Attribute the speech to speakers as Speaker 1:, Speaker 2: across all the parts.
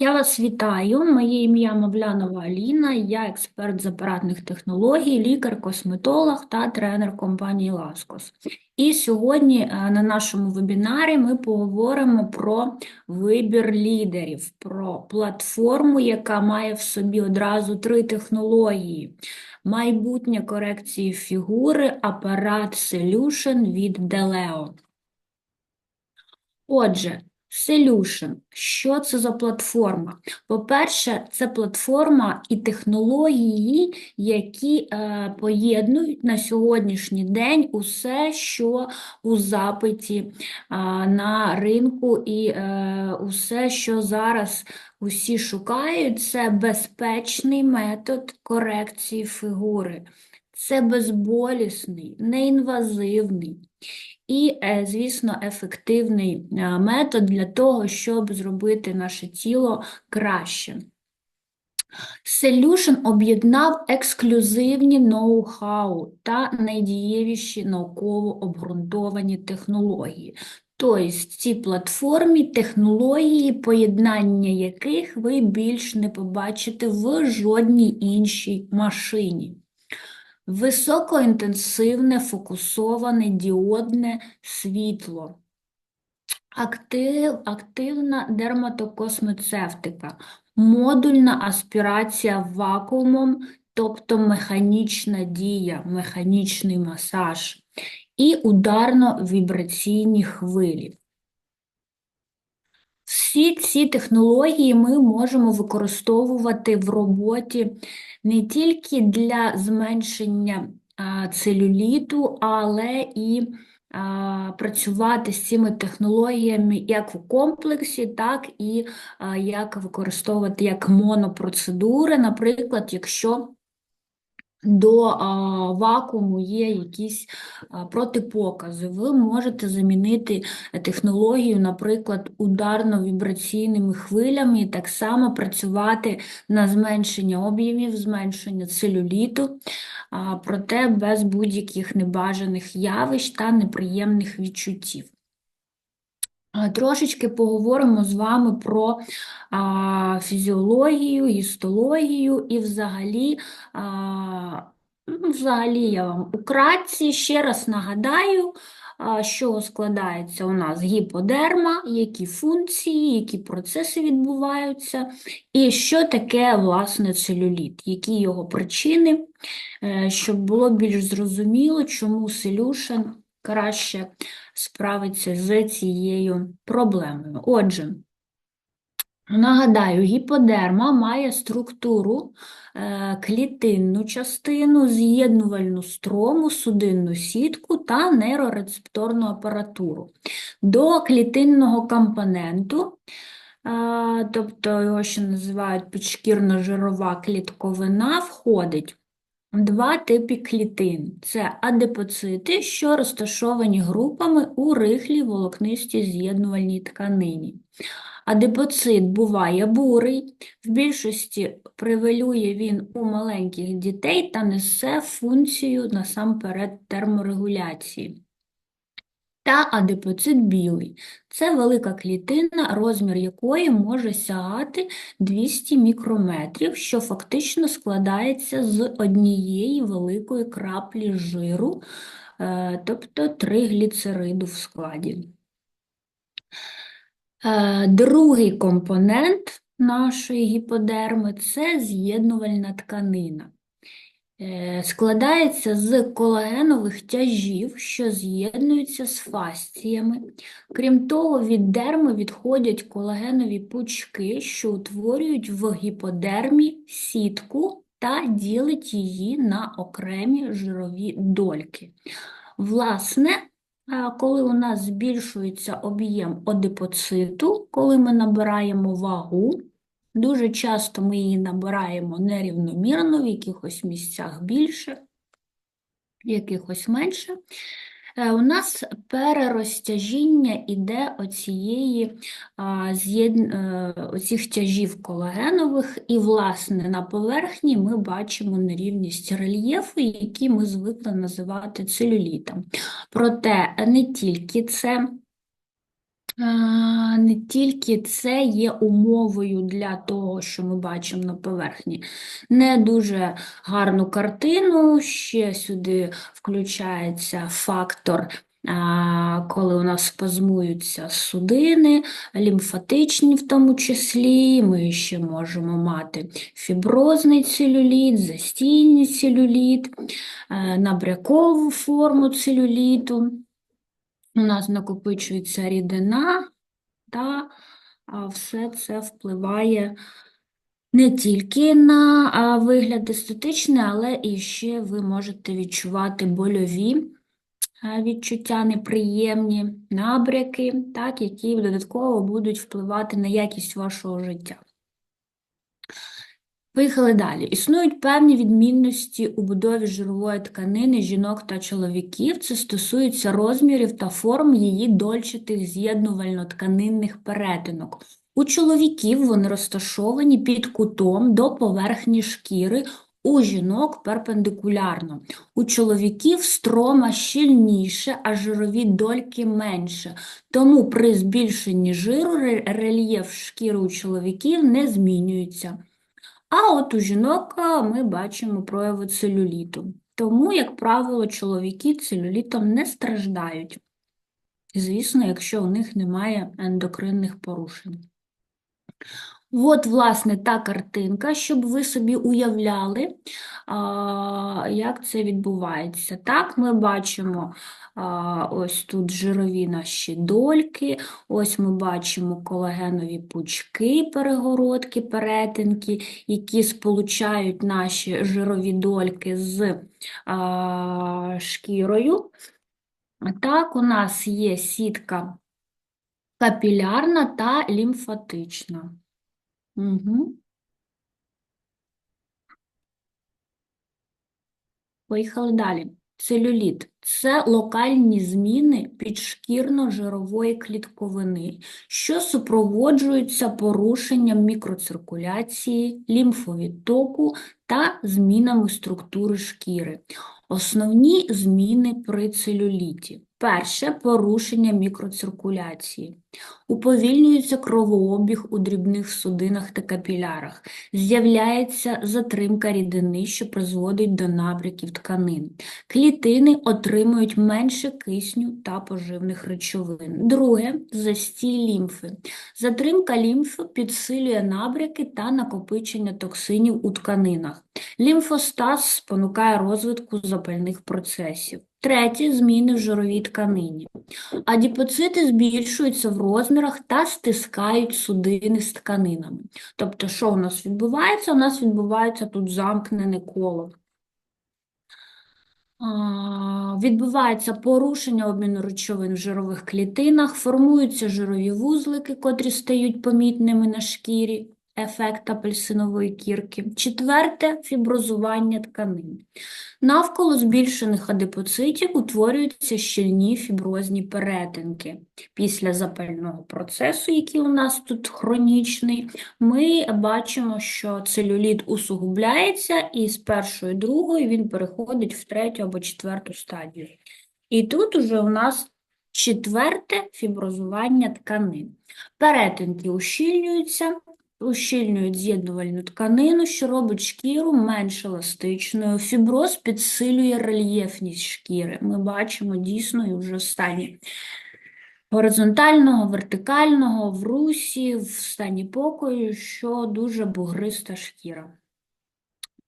Speaker 1: Я вас вітаю. Моє ім'я Мавлянова Аліна, я експерт з апаратних технологій, лікар-косметолог та тренер компанії Ласкос. І сьогодні е, на нашому вебінарі ми поговоримо про вибір лідерів, про платформу, яка має в собі одразу три технології: майбутнє корекції фігури, апарат Solution від Deleo. Отже, Solution. Що це за платформа? По-перше, це платформа і технології, які е, поєднують на сьогоднішній день усе, що у запиті е, на ринку, і е, усе, що зараз усі шукають, це безпечний метод корекції фігури. Це безболісний, неінвазивний і, е, звісно, ефективний е, метод для того, щоб зробити наше тіло краще. Solution об'єднав ексклюзивні ноу-хау та найдієвіші науково обґрунтовані технології. Тобто, ці платформі, технології, поєднання яких ви більш не побачите в жодній іншій машині. Високоінтенсивне фокусоване діодне світло, Актив, активна дерматокосмецевтика, модульна аспірація вакуумом, тобто механічна дія, механічний масаж. І ударно-вібраційні хвилі. Всі ці технології ми можемо використовувати в роботі не тільки для зменшення целюліту, але і працювати з цими технологіями як у комплексі, так і як використовувати як монопроцедури, наприклад, якщо до а, вакууму є якісь а, протипокази. Ви можете замінити технологію, наприклад, ударно-вібраційними хвилями, і так само працювати на зменшення об'ємів, зменшення целюліту, а, проте без будь-яких небажаних явищ та неприємних відчуттів. Трошечки поговоримо з вами про а, фізіологію, гістологію і взагалі, а, ну, взагалі я вам украдці ще раз нагадаю, а, що складається у нас гіподерма, які функції, які процеси відбуваються, і що таке власне целюліт, які його причини, е, щоб було більш зрозуміло, чому селюшен краще справиться з цією проблемою. Отже, нагадаю, гіподерма має структуру е, клітинну частину, з'єднувальну строму, судинну сітку та нейрорецепторну апаратуру. До клітинного компоненту, е, тобто його ще називають підшкірно-жирова клітковина, входить Два типи клітин це адипоцити, що розташовані групами у рихлій волокнистій з'єднувальній тканині. Адипоцит буває бурий, в більшості привелює він у маленьких дітей та несе функцію насамперед терморегуляції та адипоцит білий. Це велика клітина, розмір якої може сягати 200 мікрометрів, що фактично складається з однієї великої краплі жиру, е, тобто 3 гліцериду в складі. Е, другий компонент нашої гіподерми це з'єднувальна тканина. Е, складається з колагенових тяжів, що з'єднуються з фасціями. Крім того, від дерми відходять колагенові пучки, що утворюють в гіподермі сітку та ділить її на окремі жирові дольки. Власне, коли у нас збільшується об'єм одипоциту, коли ми набираємо вагу, Дуже часто ми її набираємо нерівномірно, в якихось місцях більше, в якихось менше. Е, у нас перерозтяжіння іде оцієї, е, оцих тяжів колагенових, і, власне, на поверхні ми бачимо нерівність рельєфу, які ми звикли називати целюлітом. Проте не тільки це не тільки це є умовою для того, що ми бачимо на поверхні. Не дуже гарну картину. Ще сюди включається фактор, коли у нас спазмуються судини, лімфатичні в тому числі. Ми ще можемо мати фіброзний целюліт, застійний целюліт, е, набрякову форму целюліту. У нас накопичується рідина, та все це впливає не тільки на вигляд естетичний, але і ще ви можете відчувати больові відчуття неприємні, набряки, так, які додатково будуть впливати на якість вашого життя. Поїхали далі. Існують певні відмінності у будові жирової тканини жінок та чоловіків. Це стосується розмірів та форм її дольчатих з'єднувально-тканинних перетинок. У чоловіків вони розташовані під кутом до поверхні шкіри, у жінок перпендикулярно. У чоловіків строма щільніше, а жирові дольки менше. Тому при збільшенні жиру рельєф шкіри у чоловіків не змінюється. А от у жінок ми бачимо прояви целюліту. Тому, як правило, чоловіки целюлітом не страждають. Звісно, якщо у них немає ендокринних порушень. От, власне, та картинка, щоб ви собі уявляли, як це відбувається. Так, ми бачимо ось тут жирові наші дольки, ось ми бачимо колагенові пучки, перегородки, перетинки, які сполучають наші жирові дольки з шкірою. Так, у нас є сітка капілярна та лімфатична. Угу. Поїхали далі. Целюліт – це локальні зміни підшкірно-жирової клітковини, що супроводжуються порушенням мікроциркуляції, лімфовідтоку та змінами структури шкіри. Основні зміни при целюліті. Перше – порушення мікроциркуляції. Уповільнюється кровообіг у дрібних судинах та капілярах. З'являється затримка рідини, що призводить до набряків тканин. Клітини отримують менше кисню та поживних речовин. Друге – застій лімфи. Затримка лімфи підсилює набряки та накопичення токсинів у тканинах. Лімфостаз спонукає розвитку запальних процесів. Третє – зміни в жировій тканині. Адіпоцити збільшуються в розмірах та стискають судини з тканинами. Тобто, що у нас відбувається? У нас відбувається тут замкнене коло. Відбувається порушення обміну речовин в жирових клітинах, формуються жирові вузлики, котрі стають помітними на шкірі, ефект апельсинової кірки. Четверте – фіброзування тканин. Навколо збільшених адипоцитів утворюються щільні фіброзні перетинки. Після запального процесу, який у нас тут хронічний, ми бачимо, що целюліт усугубляється, і з першої, другої він переходить в третю або четверту стадію. І тут уже у нас четверте фіброзування тканин. Перетинки ущільнюються, ущільнюють з'єднувальну тканину, що робить шкіру менш еластичною. Фіброз підсилює рельєфність шкіри. Ми бачимо дійсно і вже стані горизонтального, вертикального, в русі, в стані покою, що дуже бугриста шкіра.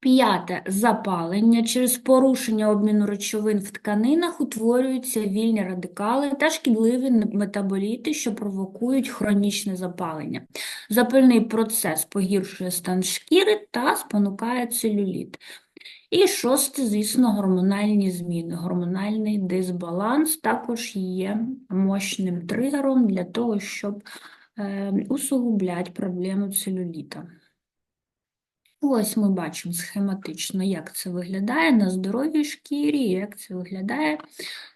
Speaker 1: П'яте – запалення. Через порушення обміну речовин в тканинах утворюються вільні радикали та шкідливі метаболіти, що провокують хронічне запалення. Запальний процес погіршує стан шкіри та спонукає целюліт. І шосте, звісно, гормональні зміни. Гормональний дисбаланс також є мощним тригером для того, щоб е, усугубляти проблему целюліта. Ось ми бачимо схематично, як це виглядає на здоровій шкірі, як це виглядає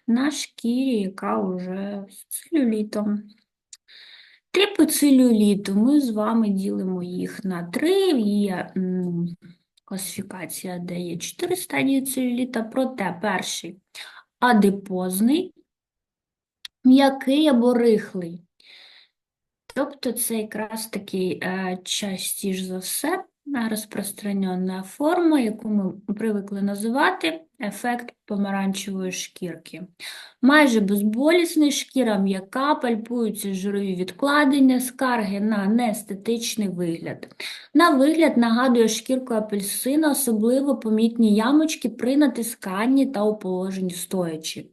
Speaker 1: на шкірі, яка вже з целюлітом. Типи целюліту ми з вами ділимо їх на три. Є класифікація, де є чотири стадії целюліта, проте перший адипозний, м'який або рихлий. Тобто це якраз таки е, частіше за все розпространена форма, яку ми привикли називати ефект помаранчевої шкірки. Майже безболісний шкіра м'яка, пальпуються жирові відкладення, скарги на неестетичний вигляд. На вигляд нагадує шкірку апельсина, особливо помітні ямочки при натисканні та у положенні стоячи.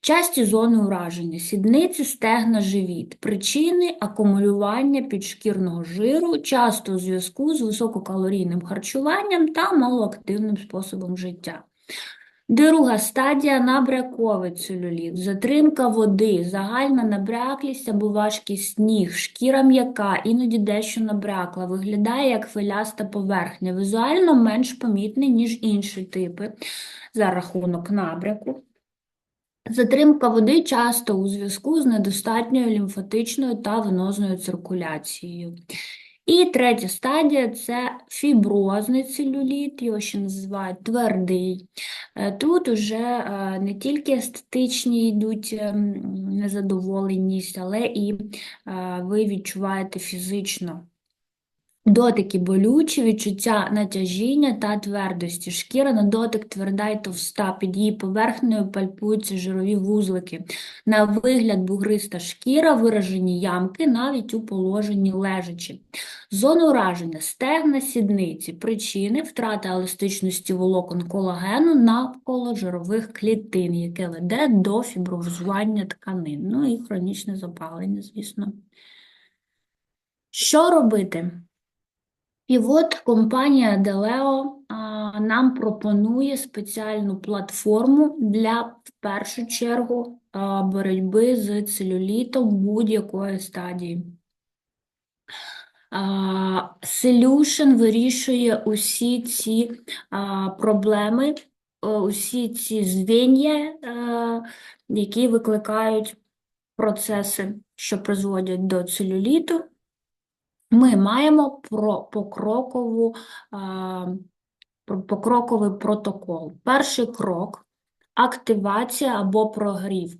Speaker 1: Часті зони ураження, сідниці, стегна, живіт, причини акумулювання підшкірного жиру, часто у зв'язку з висококалорійним харчуванням та малоактивним способом життя. Друга стадія набряковий целюліт, затримка води, загальна набряклість або важкість ніг, шкіра м'яка, іноді дещо набрякла, виглядає як хвиляста поверхня, візуально менш помітний, ніж інші типи за рахунок набряку. Затримка води часто у зв'язку з недостатньою лімфатичною та венозною циркуляцією. І третя стадія це фіброзний целюліт, його ще називають твердий. Е, Тут уже е, не тільки естетичні йдуть ем, незадоволеність, але і е, ви відчуваєте фізично Дотики болючі, відчуття натяжіння та твердості. Шкіра на дотик тверда й товста, під її поверхнею пальпуються жирові вузлики. На вигляд бугриста шкіра, виражені ямки навіть у положенні лежачі. Зона ураження, стегна, сідниці, причини втрати еластичності волокон колагену навколо жирових клітин, яке веде до фіброзування тканин. Ну і хронічне запалення, звісно. Що робити? І от компанія Deleo нам пропонує спеціальну платформу для, в першу чергу, боротьби з целюлітом будь-якої стадії. Solution вирішує усі ці проблеми, усі ці звіння, які викликають процеси, що призводять до целюліту. Ми маємо про покрокову, про- покроковий протокол. Перший крок активація або прогрів.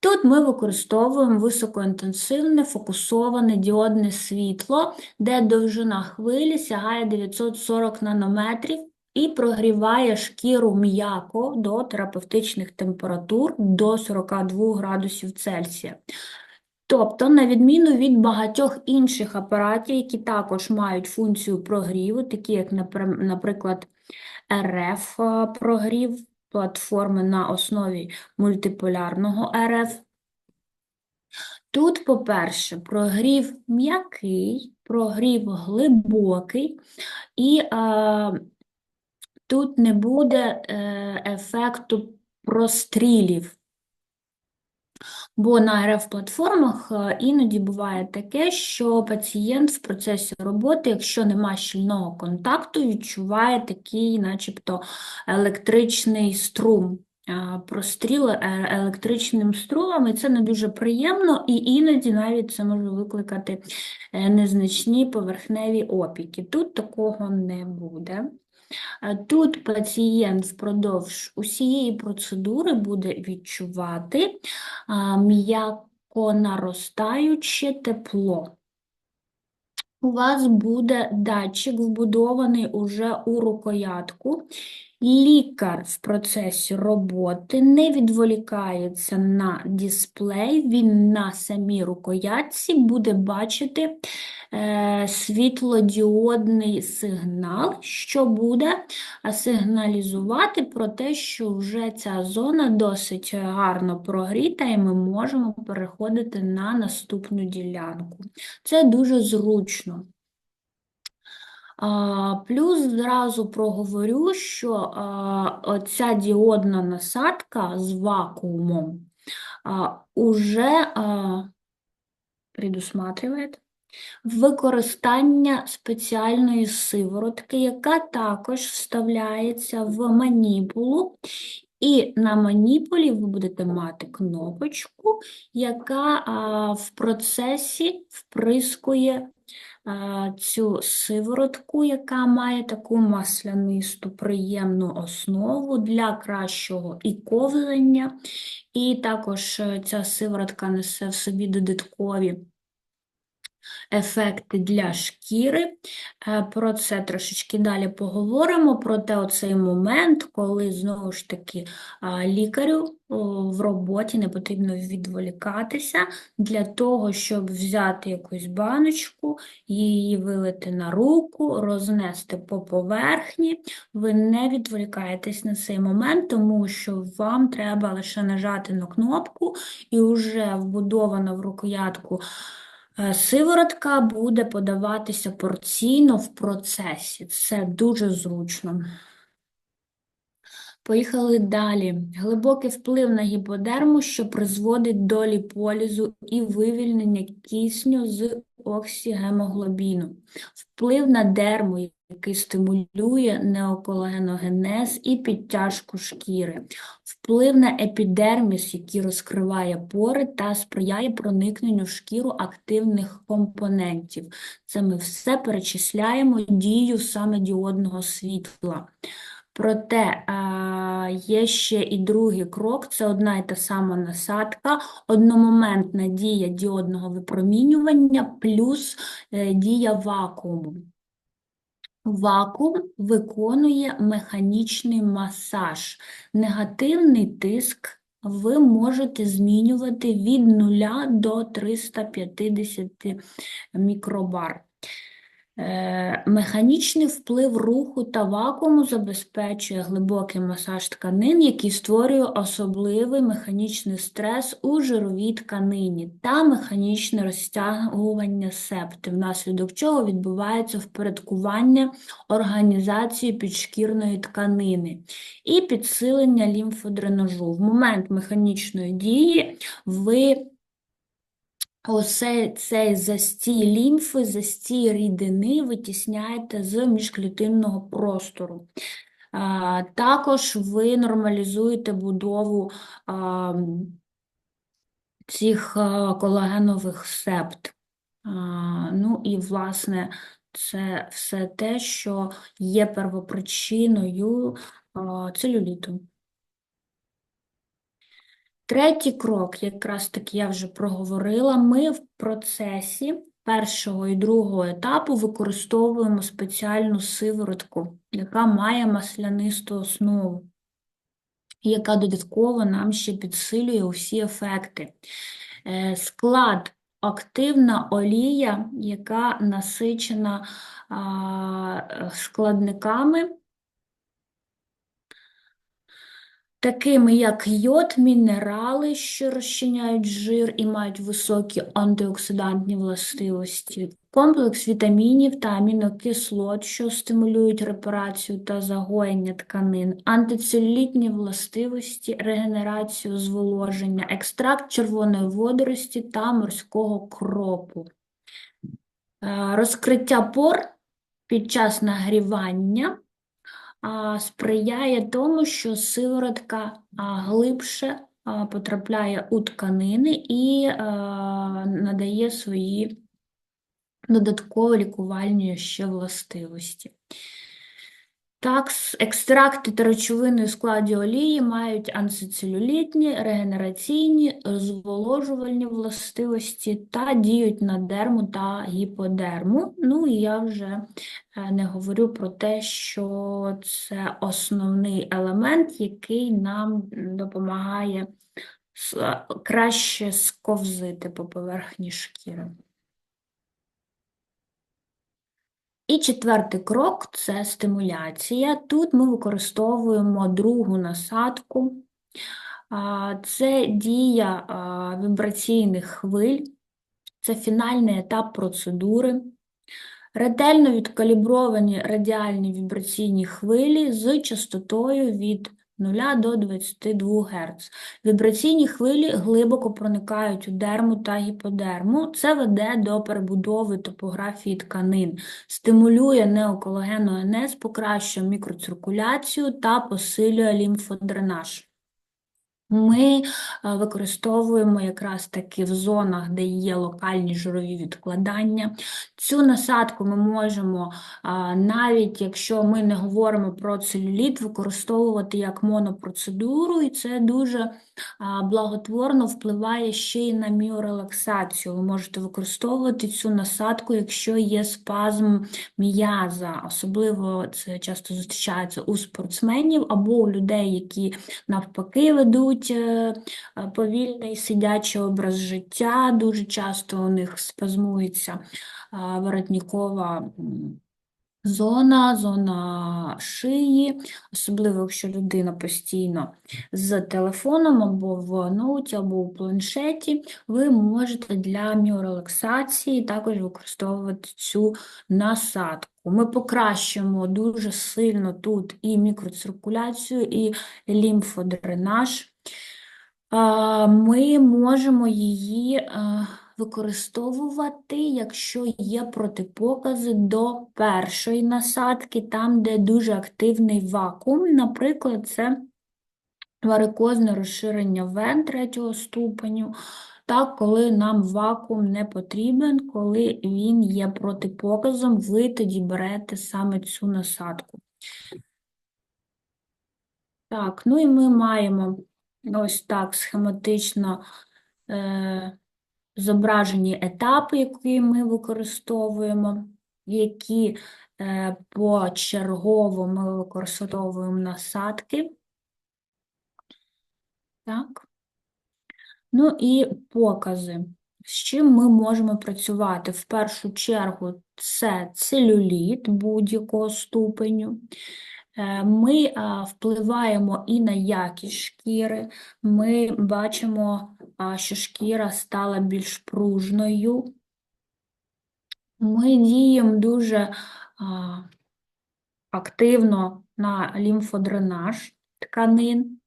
Speaker 1: Тут ми використовуємо високоінтенсивне фокусоване діодне світло, де довжина хвилі сягає 940 нанометрів і прогріває шкіру м'яко до терапевтичних температур до 42 градусів Цельсія. Тобто, на відміну від багатьох інших апаратів, які також мають функцію прогріву, такі як, наприклад, РФ е, прогрів, платформи на основі мультиполярного РФ. Тут, по-перше, прогрів м'який, прогрів глибокий, і е, тут не буде е, ефекту прострілів. Бо на РФ-платформах е, іноді буває таке, що пацієнт в процесі роботи, якщо нема щільного контакту, відчуває такий, начебто, електричний струм, е, простріл е, електричним струмом, і це не дуже приємно, і іноді навіть це може викликати незначні поверхневі опіки. Тут такого не буде. Е, Тут пацієнт впродовж усієї процедури буде відчувати м'яко наростаюче тепло. У вас буде датчик вбудований уже у рукоятку. Лікар в процесі роботи не відволікається на дисплей, він на самій рукоятці буде бачити світлодіодний сигнал, що буде е, сигналізувати про те, що вже ця зона досить гарно прогріта, і ми можемо переходити на наступну ділянку. Це дуже зручно. Плюс зразу проговорю, що а, оця діодна насадка з вакуумом уже а, предусматриває використання спеціальної сиворотки, яка також вставляється в маніпулу. І на маніпулі ви будете мати кнопочку, яка а, в процесі вприскує а, цю сиворотку, яка має таку маслянисту приємну основу для кращого і ковзання, і також е, ця сиворотка несе в собі додаткові ефекти для шкіри. Е, Про це трошечки далі поговоримо. Проте оцей момент, коли знову ж таки лікарю в роботі не потрібно відволікатися для того, щоб взяти якусь баночку, її вилити на руку, рознести по поверхні. Ви не відволікаєтесь на цей момент, тому що вам треба лише нажати на кнопку, і вже вбудована в рукоятку. Е, Сиворотка буде подаватися порційно в процесі. Це дуже зручно. Поїхали далі. Глибокий вплив на гіподерму, що призводить до ліполізу і вивільнення кисню з оксигемоглобіну. Вплив на дерму, який стимулює неоколагеногенез і підтяжку шкіри. Вплив на епідерміс, який розкриває пори та сприяє проникненню в шкіру активних компонентів. Це ми все перечисляємо дію саме діодного світла. Проте є ще і другий крок, це одна і та сама насадка, одномоментна дія діодного випромінювання плюс е, дія вакууму. Вакуум виконує механічний масаж. Негативний тиск ви можете змінювати від 0 до 350 мікробар. Е, Механічний вплив руху та вакууму забезпечує глибокий масаж тканин, який створює особливий механічний стрес у жировій тканині та механічне розтягування септи, внаслідок чого відбувається впорядкування організації підшкірної тканини і підсилення лімфодренажу. В момент механічної дії ви Оце цей застій лімфи, застій рідини витісняєте з міжклітинного простору. А, також ви нормалізуєте будову а, цих а, колагенових септ. А, ну і, власне, це все те, що є первопричиною а, целюліту. Третій крок, якраз таки я вже проговорила, ми в процесі першого і другого етапу використовуємо спеціальну сиворотку, яка має маслянисту основу, яка додатково нам ще підсилює усі ефекти. Е, Склад активна олія, яка насичена складниками. Такими як йод, мінерали, що розчиняють жир і мають високі антиоксидантні властивості, комплекс вітамінів та амінокислот, що стимулюють репарацію та загоєння тканин, антицелюлітні властивості, регенерацію зволоження, екстракт червоної водорості та морського кропу. Е, Розкриття пор під час нагрівання сприяє тому, що сиворотка глибше потрапляє у тканини і надає свої додаткові лікувальні ще властивості. Так, екстракти та речовини у складі олії мають антицелюлітні, регенераційні, зволожувальні властивості та діють на дерму та гіподерму. Ну і я вже е, не говорю про те, що це основний елемент, який нам допомагає краще сковзити по поверхні шкіри. І четвертий крок це стимуляція. Тут ми використовуємо другу насадку. Це дія вібраційних хвиль, це фінальний етап процедури. Ретельно відкалібровані радіальні вібраційні хвилі з частотою від 0 до 22 Гц. Вібраційні хвилі глибоко проникають у дерму та гіподерму. Це веде до перебудови топографії тканин, стимулює неоколагеногенез, покращує мікроциркуляцію та посилює лімфодренаж. Ми е, використовуємо якраз таки в зонах, де є локальні жирові відкладання. Цю насадку ми можемо, навіть якщо ми не говоримо про целюліт, використовувати як монопроцедуру, і це дуже благотворно впливає ще й на міорелаксацію. Ви можете використовувати цю насадку, якщо є спазм м'яза, особливо це часто зустрічається у спортсменів або у людей, які навпаки ведуть е, е, повільний сидячий образ життя. Дуже часто у них спазмується воротнікова воротникова м, зона, зона шиї, особливо якщо людина постійно з телефоном або в ноуті, або у планшеті, ви можете для міорелаксації також використовувати цю насадку. Ми покращуємо дуже сильно тут і мікроциркуляцію, і лімфодренаж. Ми можемо її е, використовувати, якщо є протипокази до першої насадки, там, де дуже активний вакуум. Наприклад, це варикозне розширення вен третього ступеню. Так, коли нам вакуум не потрібен, коли він є протипоказом, ви тоді берете саме цю насадку. Так, ну і ми маємо ось так схематично е, зображені етапи, які ми використовуємо, які е, почергово ми використовуємо насадки. Так. Ну і покази. З чим ми можемо працювати? В першу чергу це целюліт будь-якого ступеню. Е, Ми впливаємо і на якість шкіри. Ми бачимо, що шкіра стала більш пружною. Ми діємо дуже активно на лімфодренаж тканин.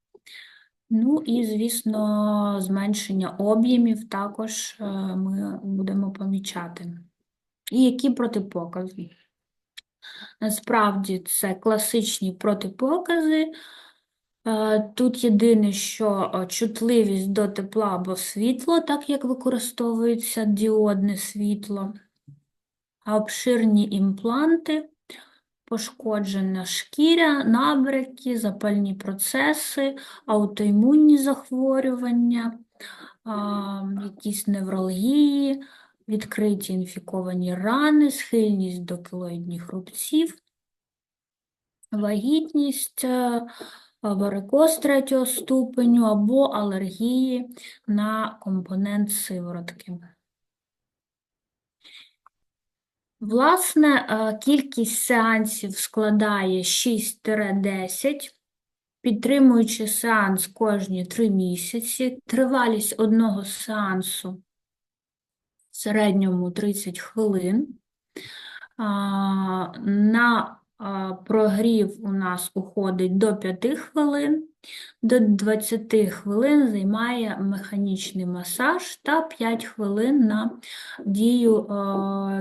Speaker 1: Ну і, звісно, зменшення об'ємів також е, ми будемо помічати. І які протипокази? Насправді це класичні протипокази. Е, Тут єдине, що е, чутливість до тепла або світла, так як використовується діодне світло, а обширні імпланти, пошкоджена шкіря, набряки, запальні процеси, аутоімунні захворювання, якісь невралгії, відкриті інфіковані рани, схильність до кілоїдних рубців, вагітність, е, варикоз третього ступеню або алергії на компонент сиворотки. Власне, е, кількість сеансів складає 6-10, підтримуючи сеанс кожні 3 місяці. Тривалість одного сеансу середньому 30 хвилин. На прогрів у нас уходить до 5 хвилин, до 20 хвилин займає механічний масаж та 5 хвилин на дію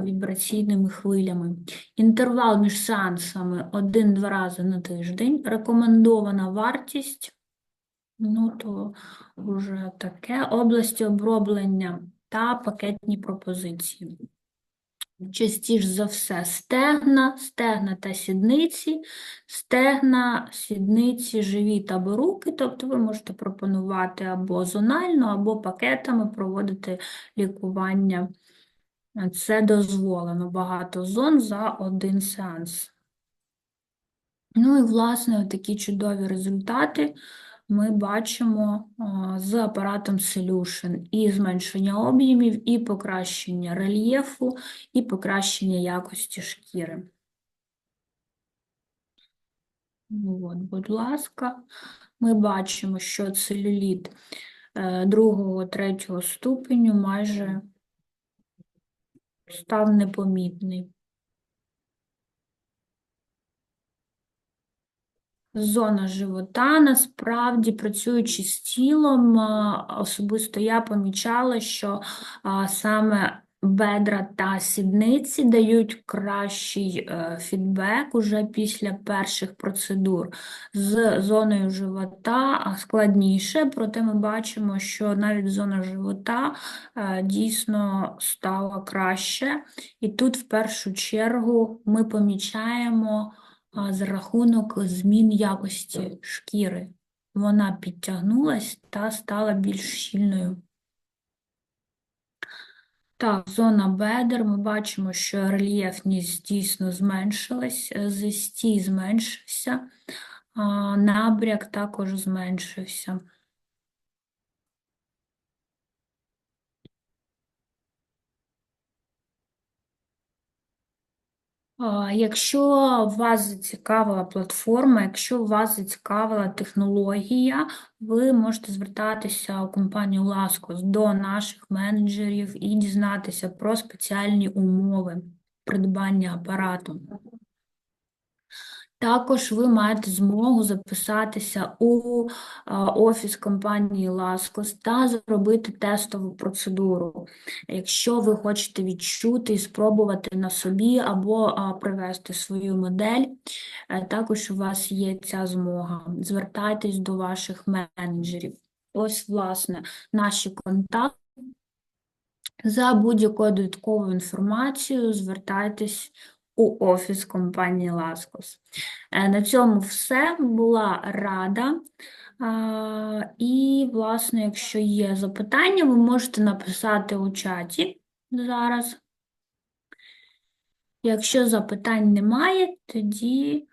Speaker 1: вібраційними хвилями. Інтервал між сеансами 1-2 рази на тиждень. Рекомендована вартість, ну то вже таке, області оброблення та пакетні пропозиції. Частіше за все стегна, стегна та сідниці, стегна, сідниці, живіт або руки, тобто ви можете пропонувати або зонально, або пакетами проводити лікування. Це дозволено багато зон за один сеанс. Ну і, власне, такі чудові результати ми бачимо з апаратом Solution і зменшення об'ємів, і покращення рельєфу, і покращення якості шкіри. От, будь ласка, ми бачимо, що целюліт е, другого, третього ступеню майже став непомітний. Зона живота, насправді, працюючи з тілом, особисто я помічала, що саме бедра та сідниці дають кращий е, фідбек уже після перших процедур. З зоною живота складніше, проте ми бачимо, що навіть зона живота е, дійсно стала краще. І тут, в першу чергу, ми помічаємо за рахунок змін якості шкіри. Вона підтягнулась та стала більш щільною. Так, зона бедер, ми бачимо, що рельєфність дійсно зменшилась, зістій застій зменшився, набряк також зменшився. Якщо вас зацікавила платформа, якщо вас зацікавила технологія, ви можете звертатися у компанію Ласкос до наших менеджерів і дізнатися про спеціальні умови придбання апарату. Також ви маєте змогу записатися у офіс компанії Ласкос та зробити тестову процедуру. Якщо ви хочете відчути і спробувати на собі або привести свою модель, е, також у вас є ця змога. Звертайтесь до ваших менеджерів. Ось, власне, наші контакти. За будь-якою додатковою інформацією звертайтесь у офіс компанії Ласкос. Е, На цьому все. Була рада. І, власне, якщо є запитання, ви можете написати у чаті зараз. Якщо запитань немає, тоді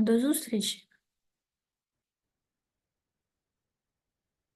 Speaker 1: до зустрічі.